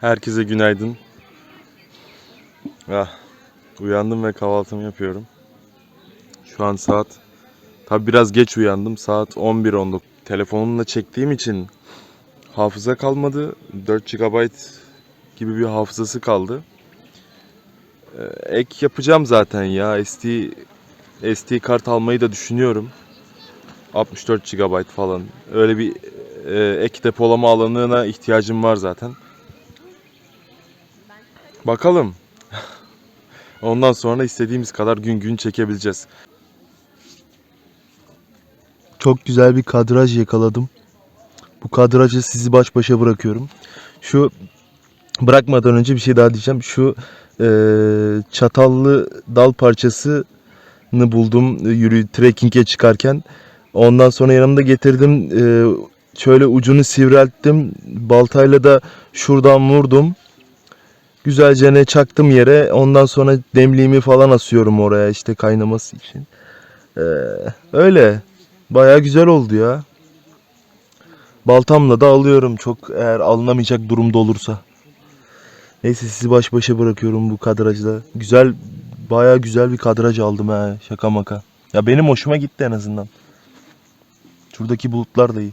Herkese günaydın. Ah, uyandım ve kahvaltımı yapıyorum. Şu an saat tabi biraz geç uyandım. Saat 11.19. Telefonumla çektiğim için hafıza kalmadı. 4 GB gibi bir hafızası kaldı. Ee, ek yapacağım zaten ya. SD SD kart almayı da düşünüyorum. 64 GB falan. Öyle bir e, ek depolama alanına ihtiyacım var zaten. Bakalım. Ondan sonra istediğimiz kadar gün gün çekebileceğiz. Çok güzel bir kadraj yakaladım. Bu kadrajı sizi baş başa bırakıyorum. Şu bırakmadan önce bir şey daha diyeceğim. Şu eee, çatallı dal parçasını buldum e, yürü trekking'e çıkarken. Ondan sonra yanımda getirdim. Eee, şöyle ucunu sivrelttim. Baltayla da şuradan vurdum. Güzelce ne çaktım yere. Ondan sonra demliğimi falan asıyorum oraya işte kaynaması için. Eee, öyle. Baya güzel oldu ya. Baltamla da alıyorum çok eğer alınamayacak durumda olursa. Neyse sizi baş başa bırakıyorum bu kadrajla. Güzel baya güzel bir kadraj aldım ha şaka maka. Ya benim hoşuma gitti en azından. Şuradaki bulutlar da iyi.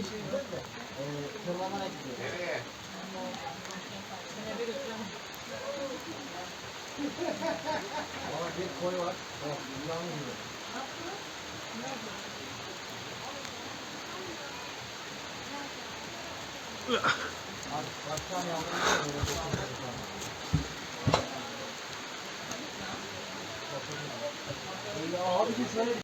geçireceğiz de. E, bir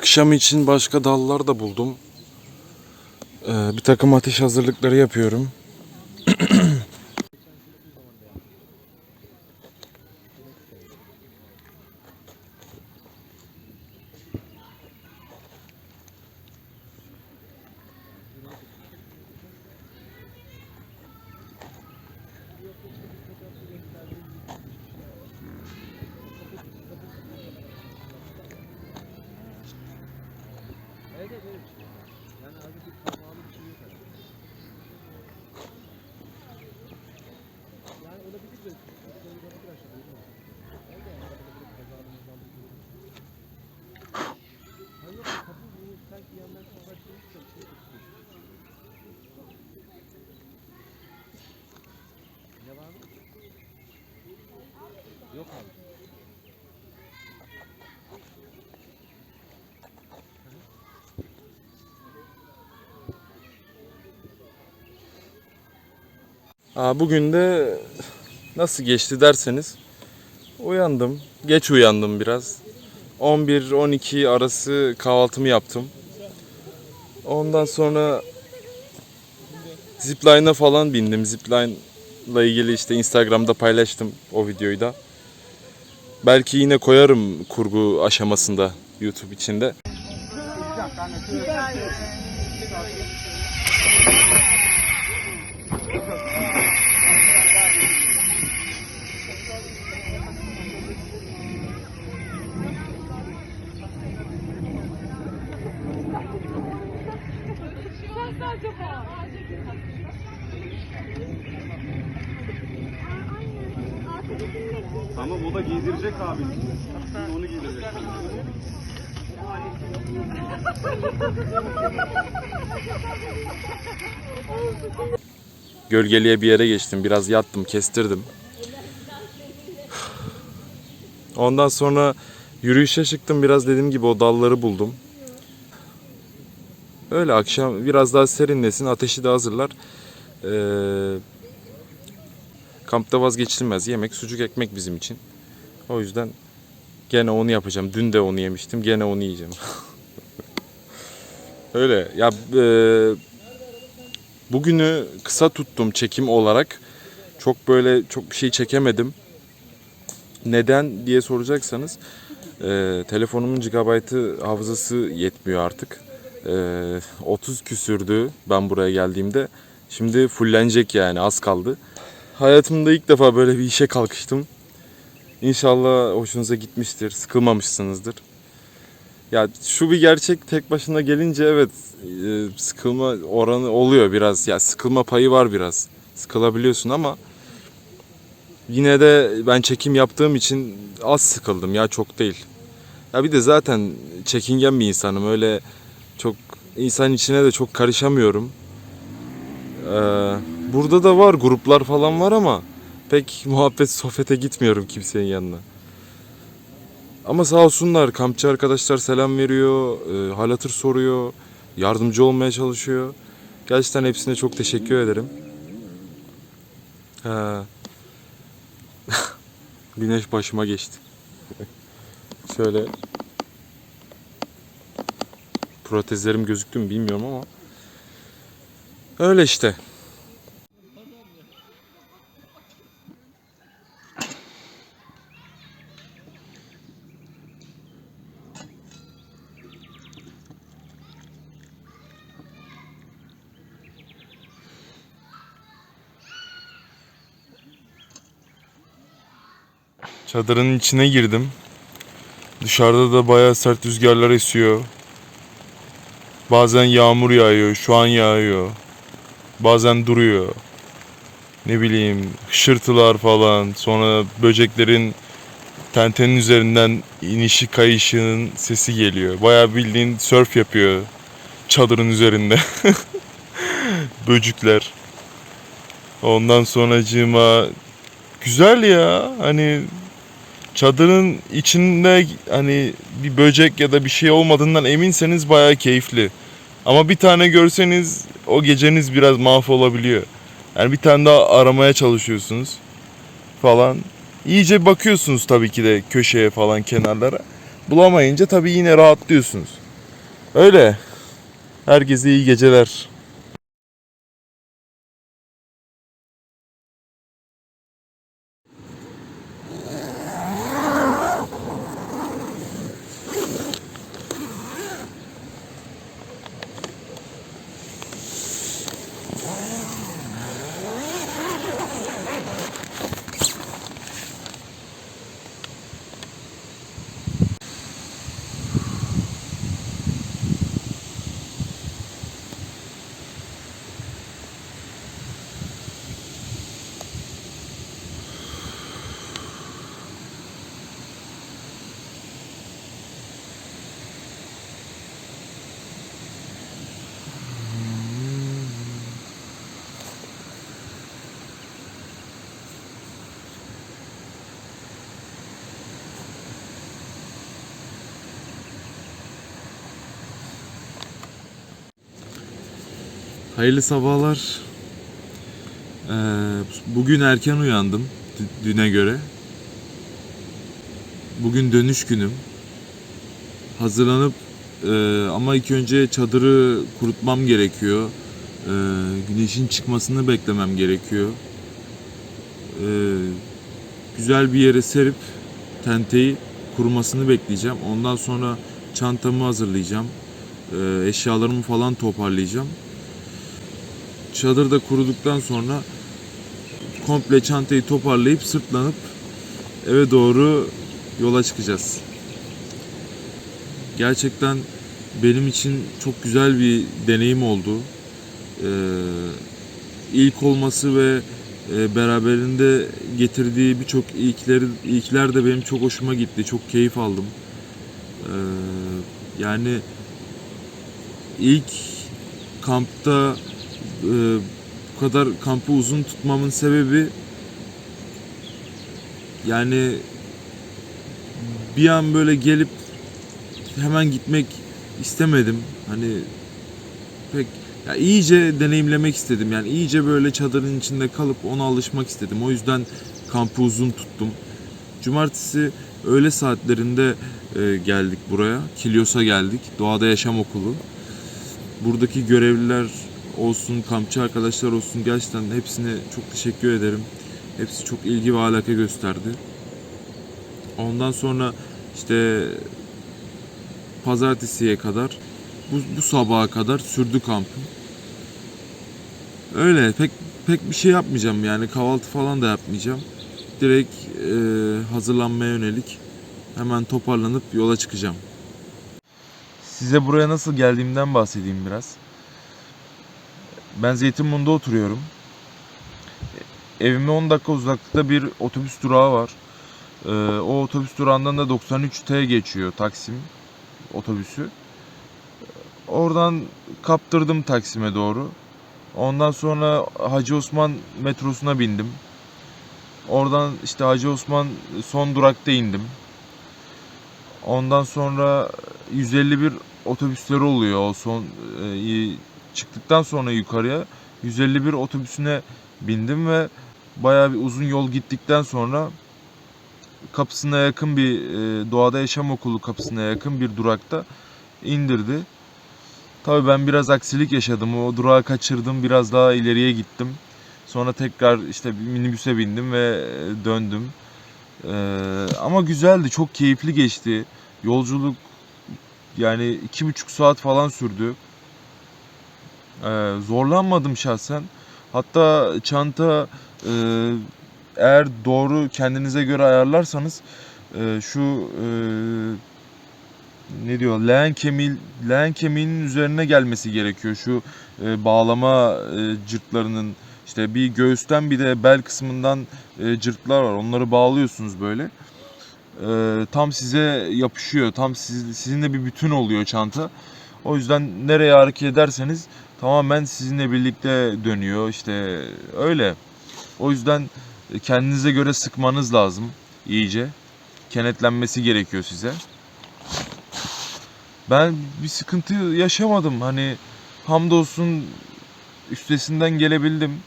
Akşam için başka dallar da buldum. Ee, bir takım ateş hazırlıkları yapıyorum. Aa, bugün de nasıl geçti derseniz uyandım. Geç uyandım biraz. 11-12 arası kahvaltımı yaptım. Ondan sonra zipline'a falan bindim. Zipline ile ilgili işte Instagram'da paylaştım o videoyu da. Belki yine koyarım kurgu aşamasında YouTube içinde. Giydirecek abi. Onu giydirecek. Gölgeliğe bir yere geçtim. Biraz yattım, kestirdim. Ondan sonra yürüyüşe çıktım. Biraz dediğim gibi o dalları buldum. Öyle akşam biraz daha serinlesin. Ateşi de hazırlar. Ee, kampta vazgeçilmez. Yemek, sucuk ekmek bizim için. O yüzden gene onu yapacağım. Dün de onu yemiştim. Gene onu yiyeceğim. Öyle. Ya e, Bugünü kısa tuttum çekim olarak. Çok böyle çok bir şey çekemedim. Neden diye soracaksanız e, telefonumun gigabaytı hafızası yetmiyor artık. E, 30 küsürdü ben buraya geldiğimde. Şimdi fullenecek yani az kaldı. Hayatımda ilk defa böyle bir işe kalkıştım. İnşallah hoşunuza gitmiştir, sıkılmamışsınızdır. Ya şu bir gerçek tek başına gelince evet e, sıkılma oranı oluyor biraz. Ya sıkılma payı var biraz. Sıkılabiliyorsun ama yine de ben çekim yaptığım için az sıkıldım ya çok değil. Ya bir de zaten çekingen bir insanım. Öyle çok insan içine de çok karışamıyorum. Ee, burada da var gruplar falan var ama pek muhabbet sohbete gitmiyorum kimsenin yanına. Ama sağ olsunlar kampçı arkadaşlar selam veriyor, e, hal hatır soruyor, yardımcı olmaya çalışıyor. Gerçekten hepsine çok teşekkür ederim. Ha. Güneş başıma geçti. Şöyle protezlerim gözüktü mü bilmiyorum ama öyle işte. Çadırın içine girdim. Dışarıda da bayağı sert rüzgarlar esiyor. Bazen yağmur yağıyor, şu an yağıyor. Bazen duruyor. Ne bileyim, hışırtılar falan. Sonra böceklerin tentenin üzerinden inişi kayışının sesi geliyor. Bayağı bildiğin surf yapıyor çadırın üzerinde. Böcükler. Ondan sonracığıma güzel ya. Hani çadırın içinde hani bir böcek ya da bir şey olmadığından eminseniz bayağı keyifli. Ama bir tane görseniz o geceniz biraz mahvolabiliyor. Yani bir tane daha aramaya çalışıyorsunuz falan. İyice bakıyorsunuz tabii ki de köşeye falan kenarlara. Bulamayınca tabii yine rahatlıyorsunuz. Öyle. Herkese iyi geceler. Hayırlı sabahlar. Ee, bugün erken uyandım dü- düne göre. Bugün dönüş günüm. Hazırlanıp e, ama ilk önce çadırı kurutmam gerekiyor. E, güneşin çıkmasını beklemem gerekiyor. E, güzel bir yere serip tenteyi kurumasını bekleyeceğim. Ondan sonra çantamı hazırlayacağım. E, eşyalarımı falan toparlayacağım. Çadır da kuruduktan sonra komple çantayı toparlayıp sırtlanıp eve doğru yola çıkacağız. Gerçekten benim için çok güzel bir deneyim oldu. Ee, ilk olması ve e, beraberinde getirdiği birçok ilkleri, ilkler de benim çok hoşuma gitti. Çok keyif aldım. Ee, yani ilk kampta bu kadar kampı uzun tutmamın sebebi yani bir an böyle gelip hemen gitmek istemedim. Hani pek ya iyice deneyimlemek istedim. Yani iyice böyle çadırın içinde kalıp ona alışmak istedim. O yüzden kampı uzun tuttum. Cumartesi öğle saatlerinde e, geldik buraya. Kilyos'a geldik. Doğada Yaşam Okulu. Buradaki görevliler olsun, kampçı arkadaşlar olsun gerçekten hepsine çok teşekkür ederim. Hepsi çok ilgi ve alaka gösterdi. Ondan sonra işte pazartesiye kadar bu, bu sabaha kadar sürdü kampım. Öyle pek pek bir şey yapmayacağım yani kahvaltı falan da yapmayacağım. Direkt e, hazırlanmaya yönelik hemen toparlanıp yola çıkacağım. Size buraya nasıl geldiğimden bahsedeyim biraz. Ben Zeytinburnu'nda oturuyorum. Evime 10 dakika uzaklıkta bir otobüs durağı var. Ee, o otobüs durağından da 93T geçiyor Taksim otobüsü. Oradan kaptırdım Taksim'e doğru. Ondan sonra Hacı Osman metrosuna bindim. Oradan işte Hacı Osman son durakta indim. Ondan sonra 151 otobüsleri oluyor o son e, çıktıktan sonra yukarıya 151 otobüsüne bindim ve bayağı bir uzun yol gittikten sonra kapısına yakın bir e, doğada yaşam okulu kapısına yakın bir durakta indirdi. Tabii ben biraz aksilik yaşadım. O durağı kaçırdım. Biraz daha ileriye gittim. Sonra tekrar işte minibüse bindim ve e, döndüm. Ee, ama güzeldi. Çok keyifli geçti. Yolculuk yani iki buçuk saat falan sürdü. Ee, zorlanmadım şahsen. Hatta çanta e, eğer doğru kendinize göre ayarlarsanız e, şu e, ne diyor leğen kemiği leğen kemiğinin üzerine gelmesi gerekiyor. Şu e, bağlama e, cırtlarının işte bir göğüsten bir de bel kısmından e, cırtlar var. Onları bağlıyorsunuz böyle. E, tam size yapışıyor. Tam siz, sizinle bir bütün oluyor çanta. O yüzden nereye hareket ederseniz tamamen sizinle birlikte dönüyor işte öyle o yüzden kendinize göre sıkmanız lazım iyice kenetlenmesi gerekiyor size. Ben bir sıkıntı yaşamadım. Hani hamdolsun üstesinden gelebildim.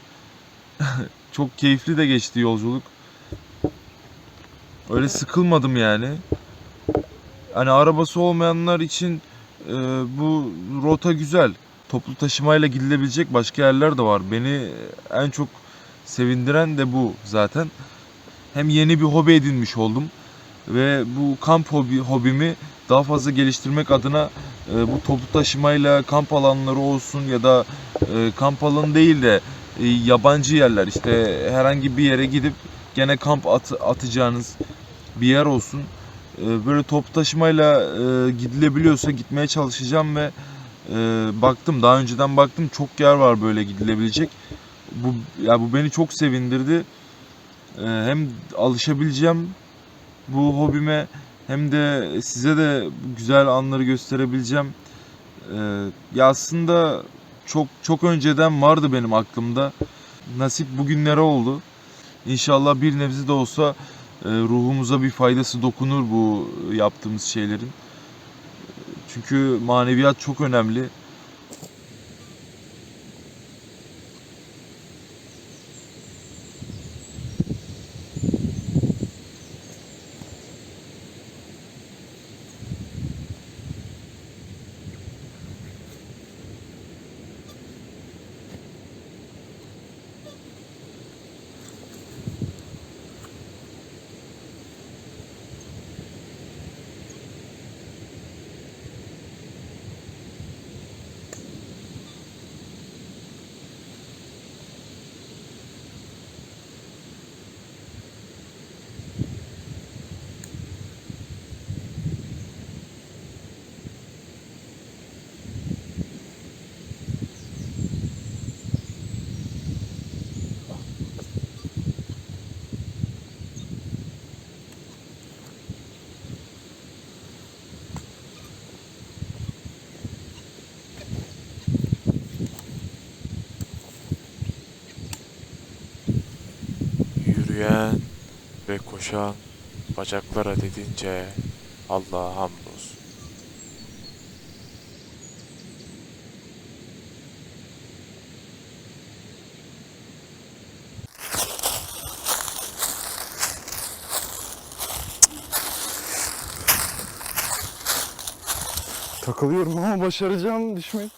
Çok keyifli de geçti yolculuk. Öyle sıkılmadım yani. Hani arabası olmayanlar için e, bu rota güzel. Toplu taşımayla gidilebilecek başka yerler de var. Beni en çok sevindiren de bu zaten. Hem yeni bir hobi edinmiş oldum ve bu kamp hobi hobimi daha fazla geliştirmek adına e, bu toplu taşımayla kamp alanları olsun ya da e, kamp alanı değil de e, yabancı yerler işte herhangi bir yere gidip gene kamp at, atacağınız bir yer olsun. E, böyle toplu taşımayla e, gidilebiliyorsa gitmeye çalışacağım ve e, baktım daha önceden baktım çok yer var böyle gidilebilecek. Bu ya bu beni çok sevindirdi. E, hem alışabileceğim bu hobime hem de size de güzel anları gösterebileceğim. Ee, ya aslında çok çok önceden vardı benim aklımda. Nasip bugünlere oldu. İnşallah bir nebze de olsa e, ruhumuza bir faydası dokunur bu yaptığımız şeylerin. Çünkü maneviyat çok önemli. Uşağın bacaklara dedince Allah'a hamdolsun. Takılıyorum ama başaracağım düşmeyi.